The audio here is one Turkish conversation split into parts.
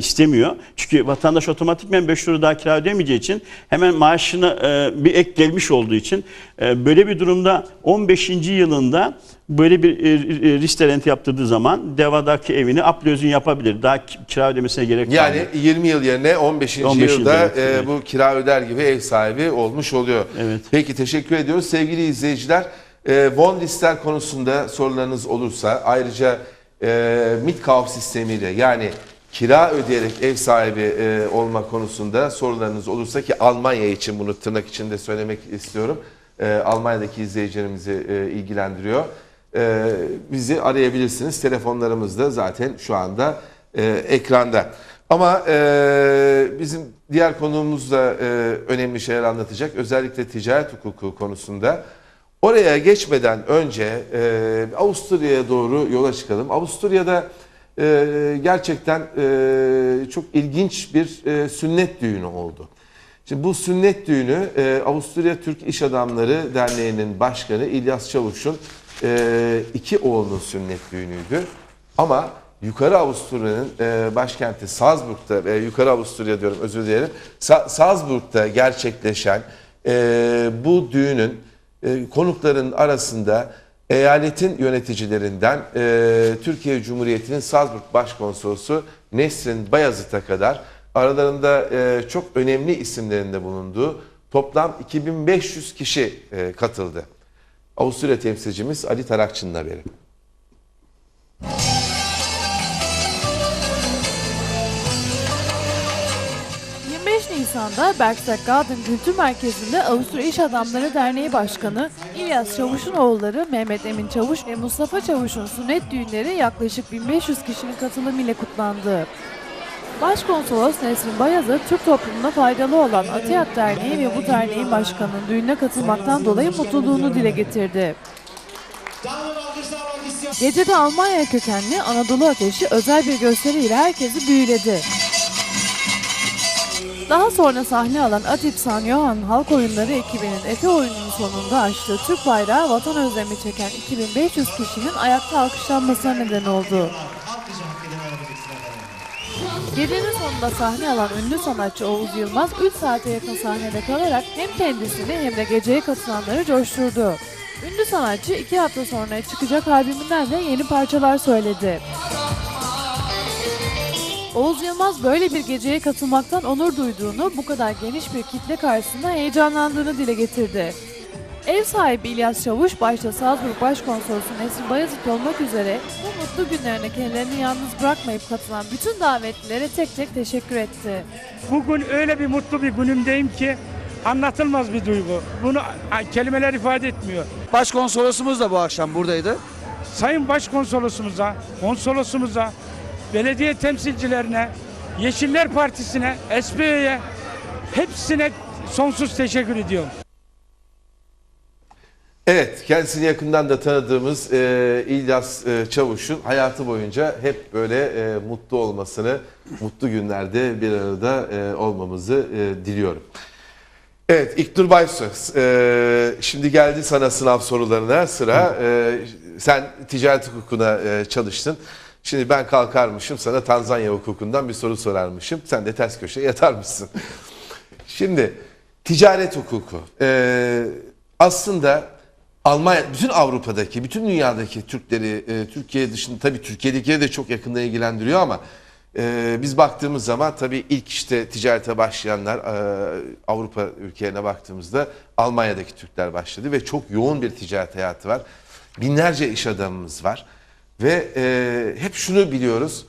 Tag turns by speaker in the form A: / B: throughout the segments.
A: istemiyor. Çünkü vatandaş otomatikmen 5 lira daha kira ödemeyeceği için hemen maaşına e, bir ek gelmiş olduğu için e, böyle bir durumda 15. yılında böyle bir e, e, risk rent yaptırdığı zaman devadaki evini aplözün yapabilir. Daha ki- kira ödemesine gerek
B: Yani
A: kalmıyor.
B: 20 yıl yerine 15.
A: 15.
B: yılda
A: evet,
B: e,
A: evet.
B: bu kira öder gibi ev sahibi olmuş oluyor.
A: Evet.
B: Peki teşekkür ediyoruz sevgili izleyiciler. E, Von lister konusunda sorularınız olursa ayrıca e, Mitkauf sistemiyle yani kira ödeyerek ev sahibi e, olma konusunda sorularınız olursa ki Almanya için bunu tırnak içinde söylemek istiyorum. E, Almanya'daki izleyicilerimizi e, ilgilendiriyor. E, bizi arayabilirsiniz. Telefonlarımız da zaten şu anda e, ekranda. Ama e, bizim diğer konuğumuz da e, önemli şeyler anlatacak. Özellikle ticaret hukuku konusunda. Oraya geçmeden önce e, Avusturya'ya doğru yola çıkalım. Avusturya'da e, gerçekten e, çok ilginç bir e, sünnet düğünü oldu. Şimdi bu sünnet düğünü e, Avusturya Türk İş Adamları Derneği'nin başkanı İlyas Çavuş'un e, iki oğlunun sünnet düğünüydü. Ama Yukarı Avusturya'nın e, başkenti Salzburg'da, e, Yukarı Avusturya diyorum özür dilerim, Sa- Salzburg'da gerçekleşen e, bu düğünün e, konukların arasında eyaletin yöneticilerinden e, Türkiye Cumhuriyeti'nin Salzburg Başkonsolosu Nesrin Bayazıt'a kadar aralarında e, çok önemli isimlerinde bulunduğu toplam 2500 kişi e, katıldı. Avusturya temsilcimiz Ali Tarakçı'nın haberi.
C: Nisan'da Bergstag Garden Kültür Merkezi'nde Avusturya İş Adamları Derneği Başkanı İlyas Çavuş'un oğulları Mehmet Emin Çavuş ve Mustafa Çavuş'un sünnet düğünleri yaklaşık 1500 kişinin katılımıyla kutlandı. Başkonsolos Nesrin Bayazı, Türk toplumuna faydalı olan Atiyat Derneği ve bu derneğin başkanının düğününe katılmaktan dolayı mutluluğunu dile getirdi. Gecede Almanya kökenli Anadolu Ateşi özel bir gösteriyle herkesi büyüledi. Daha sonra sahne alan Atip San Johan Halk Oyunları ekibinin Efe oyununun sonunda açtığı Türk bayrağı vatan özlemi çeken 2500 kişinin ayakta alkışlanmasına neden oldu. Gecenin sonunda sahne alan ünlü sanatçı Oğuz Yılmaz 3 saate yakın sahnede kalarak hem kendisini hem de geceye katılanları coşturdu. Ünlü sanatçı 2 hafta sonra çıkacak albümünden de yeni parçalar söyledi. Oğuz Yılmaz böyle bir geceye katılmaktan onur duyduğunu, bu kadar geniş bir kitle karşısında heyecanlandığını dile getirdi. Ev sahibi İlyas Çavuş, başta Salzburg Başkonsolosu Nesrin Bayezid olmak üzere bu mutlu günlerine kendilerini yalnız bırakmayıp katılan bütün davetlilere tek tek teşekkür etti.
D: Bugün öyle bir mutlu bir günümdeyim ki anlatılmaz bir duygu. Bunu kelimeler ifade etmiyor.
E: Başkonsolosumuz da bu akşam buradaydı.
D: Sayın Başkonsolosumuza, konsolosumuza, belediye temsilcilerine, Yeşiller Partisi'ne, SP'ye hepsine sonsuz teşekkür ediyorum.
B: Evet, kendisini yakından da tanıdığımız e, İlyas e, Çavuş'un hayatı boyunca hep böyle e, mutlu olmasını, mutlu günlerde bir arada e, olmamızı e, diliyorum. Evet, İknur Baysu, e, şimdi geldi sana sınav sorularına sıra. E, sen ticaret hukukuna e, çalıştın. Şimdi ben kalkarmışım, sana Tanzanya hukukundan bir soru sorarmışım. Sen de ters köşeye yatarmışsın. Şimdi ticaret hukuku e, aslında Almanya, bütün Avrupa'daki, bütün dünyadaki Türkleri, e, Türkiye dışında tabii Türkiye'dekileri de çok yakından ilgilendiriyor ama e, biz baktığımız zaman tabii ilk işte ticarete başlayanlar e, Avrupa ülkelerine baktığımızda Almanya'daki Türkler başladı ve çok yoğun bir ticaret hayatı var. Binlerce iş adamımız var ve e, hep şunu biliyoruz.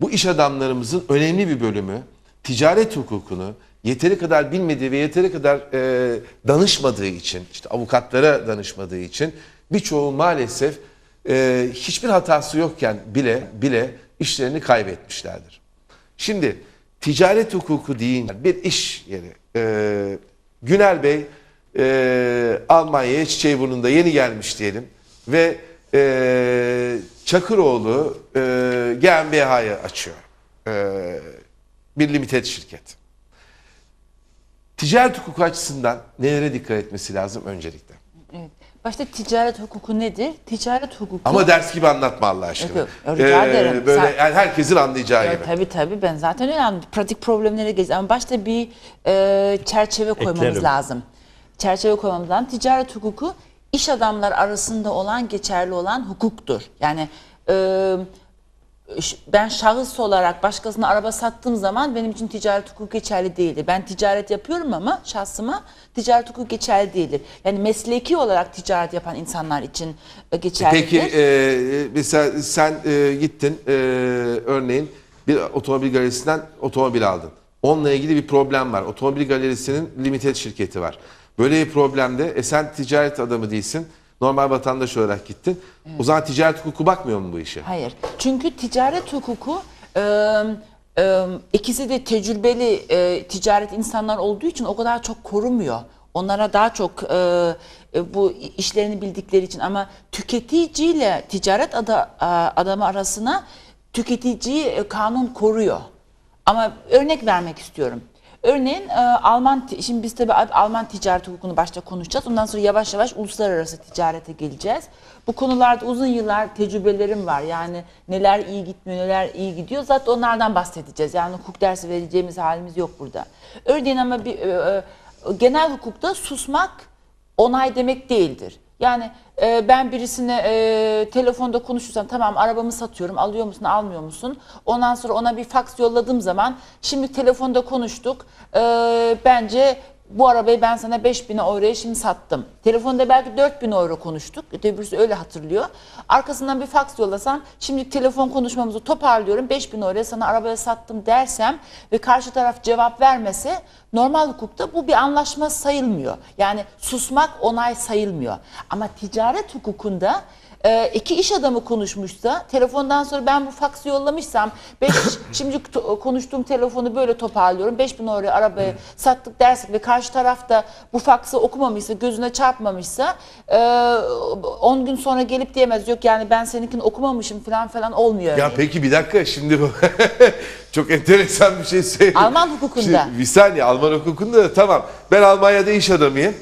B: Bu iş adamlarımızın önemli bir bölümü ticaret hukukunu yeteri kadar bilmediği ve yeteri kadar e, danışmadığı için, işte avukatlara danışmadığı için birçoğu maalesef e, hiçbir hatası yokken bile bile işlerini kaybetmişlerdir. Şimdi ticaret hukuku deyince bir iş yeri. E, Günel Bey e, Almanya'ya çiçeği burnunda yeni gelmiş diyelim ve e, Çakıroğlu e, GmbH'yı açıyor. E, bir limited şirket. Ticaret hukuku açısından nelere dikkat etmesi lazım öncelikle?
F: Evet. Başta ticaret hukuku nedir? Ticaret hukuku...
B: Ama ders gibi anlatma Allah aşkına.
F: Yok, yok, rica ederim.
B: Böyle
F: Sen-
B: yani herkesin anlayacağı
F: Ya,
B: gibi.
F: tabii tabii ben zaten öyle anladım. Pratik problemlere geç. Ama başta bir e, çerçeve koymamız
A: Eklerim.
F: lazım. Çerçeve koymamız lazım. Ticaret hukuku iş adamlar arasında olan geçerli olan hukuktur. Yani e, ben şahıs olarak başkasına araba sattığım zaman benim için ticaret hukuku geçerli değildir. Ben ticaret yapıyorum ama şahsıma ticaret hukuku geçerli değildir. Yani mesleki olarak ticaret yapan insanlar için e, geçerlidir.
B: Peki e, mesela sen e, gittin e, örneğin bir otomobil galerisinden otomobil aldın. Onunla ilgili bir problem var. Otomobil galerisinin limited şirketi var. Böyle bir problemde e, sen ticaret adamı değilsin. Normal vatandaş olarak gittin. O zaman ticaret hukuku bakmıyor mu bu işe?
F: Hayır. Çünkü ticaret hukuku e, e, ikisi de tecrübeli e, ticaret insanlar olduğu için o kadar çok korumuyor. Onlara daha çok e, e, bu işlerini bildikleri için ama tüketiciyle ticaret ada, adamı arasına tüketiciyi e, kanun koruyor. Ama örnek vermek istiyorum. Örneğin e, Alman şimdi biz tabii Alman ticaret hukukunu başta konuşacağız. Ondan sonra yavaş yavaş uluslararası ticarete geleceğiz. Bu konularda uzun yıllar tecrübelerim var. Yani neler iyi gitmiyor, neler iyi gidiyor. Zaten onlardan bahsedeceğiz. Yani hukuk dersi vereceğimiz halimiz yok burada. Örneğin ama bir e, e, genel hukukta susmak onay demek değildir. Yani e, ben birisine e, telefonda konuşursam tamam arabamı satıyorum alıyor musun almıyor musun? Ondan sonra ona bir faks yolladığım zaman şimdi telefonda konuştuk e, bence bu arabayı ben sana 5000 euroya şimdi sattım. Telefonda belki 4000 euro konuştuk. Ötebirisi öyle hatırlıyor. Arkasından bir faks yollasam şimdi telefon konuşmamızı toparlıyorum. 5000 euroya sana arabaya sattım dersem ve karşı taraf cevap vermese normal hukukta bu bir anlaşma sayılmıyor. Yani susmak onay sayılmıyor. Ama ticaret hukukunda e, iki iş adamı konuşmuşsa telefondan sonra ben bu faksı yollamışsam beş, şimdi konuştuğum telefonu böyle toparlıyorum 5000 euroya arabayı sattık dersek ve karşı tarafta bu faksı okumamışsa gözüne çarpmamışsa e, 10 gün sonra gelip diyemez yok yani ben seninkini okumamışım falan falan olmuyor.
B: Ya peki bir dakika şimdi bu çok enteresan bir şey söyleyeyim.
F: Alman hukukunda.
B: Şimdi bir saniye Alman hukukunda da tamam. Ben Almanya'da iş adamıyım.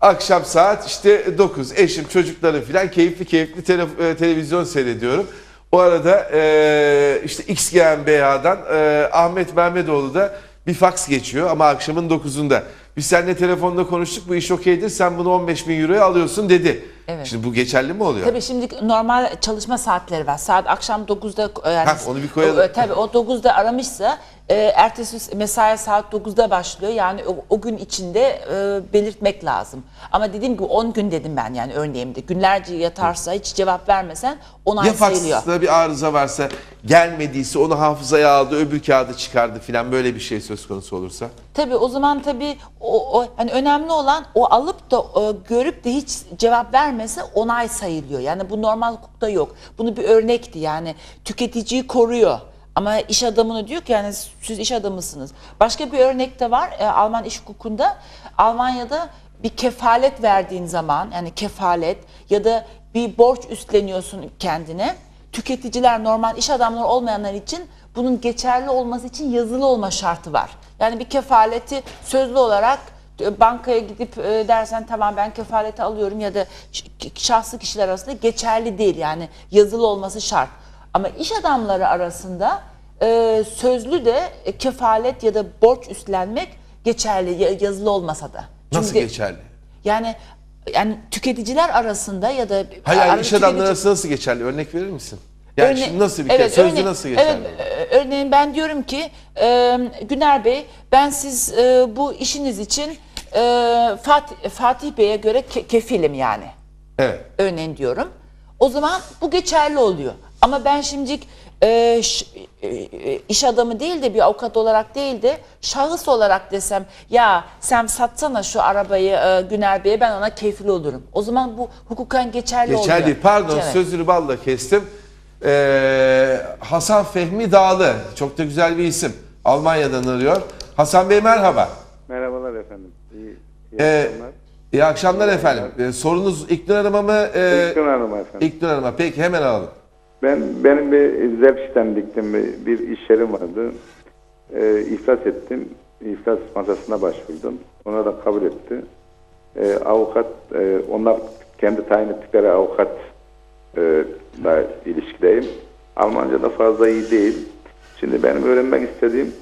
B: Akşam saat işte 9 eşim çocuklarım filan keyifli keyifli tele- e, televizyon seyrediyorum. O arada e, işte X GmbH'dan e, Ahmet Mehmetoğlu da bir faks geçiyor ama akşamın 9'unda. Biz seninle telefonda konuştuk bu iş okeydir sen bunu 15 bin euroya alıyorsun dedi.
F: Evet.
B: Şimdi bu geçerli mi oluyor?
F: Tabii şimdi normal çalışma saatleri var. Saat akşam 9'da yani
B: Ha, onu bir koyalım.
F: O, e, tabii o 9'da aramışsa e, ertesi mesai saat 9'da başlıyor. Yani o, o gün içinde e, belirtmek lazım. Ama dediğim gibi 10 gün dedim ben yani örneğimde. Günlerce yatarsa hiç cevap vermesen onay
B: Ya
F: sayılıyor.
B: faksta bir arıza varsa gelmediyse onu hafızaya aldı öbür kağıdı çıkardı filan böyle bir şey söz konusu olursa.
F: Tabii o zaman tabii o, o hani önemli olan o alıp da e, görüp de hiç cevap vermese onay sayılıyor. Yani bu normal hukukta yok. Bunu bir örnekti yani tüketiciyi koruyor. Ama iş adamını diyor ki yani siz iş adamısınız. Başka bir örnek de var e, Alman iş hukukunda. Almanya'da bir kefalet verdiğin zaman yani kefalet ya da bir borç üstleniyorsun kendine. Tüketiciler normal iş adamları olmayanlar için bunun geçerli olması için yazılı olma şartı var. Yani bir kefaleti sözlü olarak e, bankaya gidip e, dersen tamam ben kefaleti alıyorum ya da şahsı kişiler arasında geçerli değil yani yazılı olması şart. Ama iş adamları arasında e, sözlü de e, kefalet ya da borç üstlenmek geçerli ya- yazılı olmasa da.
B: Nasıl
F: Çünkü-
B: geçerli?
F: Yani yani tüketiciler arasında ya da
B: Hayır
F: arada
B: iş adamları
F: tüketici-
B: arasında nasıl geçerli? Örnek verir misin? Yani
F: Örne-
B: şimdi nasıl bir
F: Evet,
B: kere sözlü
F: örne-
B: nasıl geçerli?
F: Evet, e, örneğin ben diyorum ki e, Güner Bey ben siz e, bu işiniz için e, Fatih, Fatih Bey'e göre ke- kefilim yani.
B: Evet.
F: Örneğin diyorum. O zaman bu geçerli oluyor. Ama ben şimdi e, ş- e, e, iş adamı değil de bir avukat olarak değil de şahıs olarak desem ya sen satsana şu arabayı e, Güner Bey'e ben ona kefil olurum. O zaman bu hukuken geçerli, oluyor.
B: Geçerli. Pardon
F: Evet.
B: sözünü balla kestim. Ee, Hasan Fehmi Dağlı. Çok da güzel bir isim. Almanya'dan arıyor. Hasan Bey merhaba.
G: Merhabalar efendim. İyi, iyi
B: Ee,
G: akşamlar.
B: İyi akşamlar efendim. Ee, sorunuz İknur Hanım'a mı? Ee,
G: İlknur Hanım efendim.
B: İknur Hanım'a. Peki hemen alalım.
G: Ben benim bir Zepş'tenliktim bir, bir iş yerim vardı. Ee, iflas ettim. İflas masasına başvurdum. Ona da kabul etti. Ee, avukat e, onlar kendi tayin ettikleri avukat e, da ilişkideyim. Almanca da fazla iyi değil. Şimdi benim öğrenmek istediğim